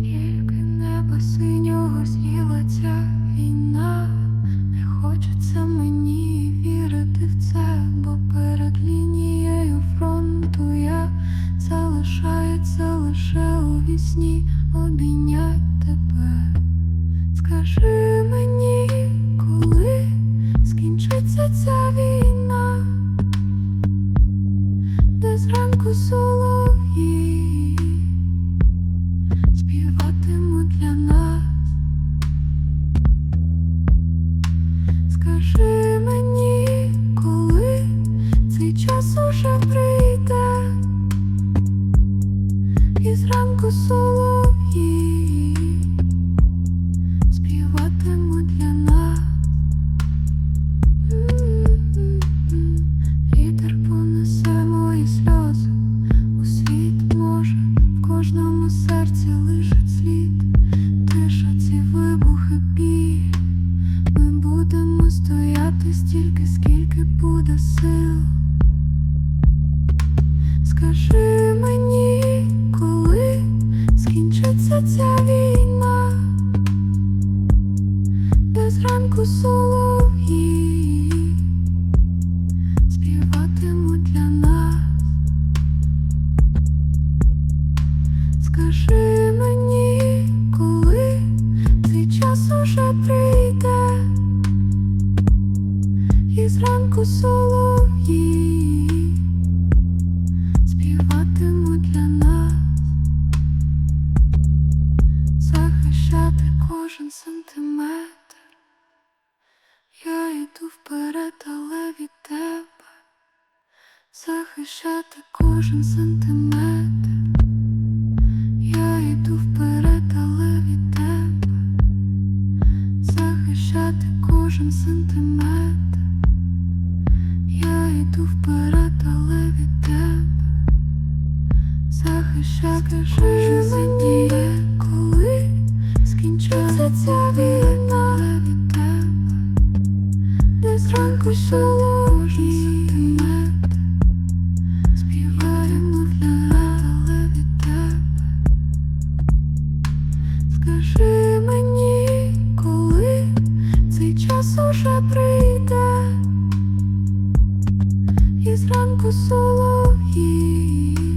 Скільки неба синього з'їла ця війна, не хочеться мені вірити в це, бо перед лінією фронту я залишається лише у вісні обійнять тебе. Скажи мені, коли скінчиться ця війна, уже прийде, і зранку солов'ї співатимуть для нас. Вітер понесе мої сльози у світ може, в кожному серці лишить слід, тиша ці вибухи біль. Ми будемо стояти стільки, скільки буде сил. Скажи мені, коли скінчиться ця війна, де зранку солов'ї? Співатимуть для нас. Скажи мені, коли цей час уже прийде, і зранку солов'ї кожен сантиметр. Я йду вперед, але від тебе захищати кожен сантиметр. Я йду вперед, але від тебе захищати кожен сантиметр. Я йду вперед, але від тебе захищати кожен мені, закінчилася ця війна. Від тебе, де зранку шаложні співаємо але від тебе. Скажи мені, коли цей час уже прийде, і зранку солов'ї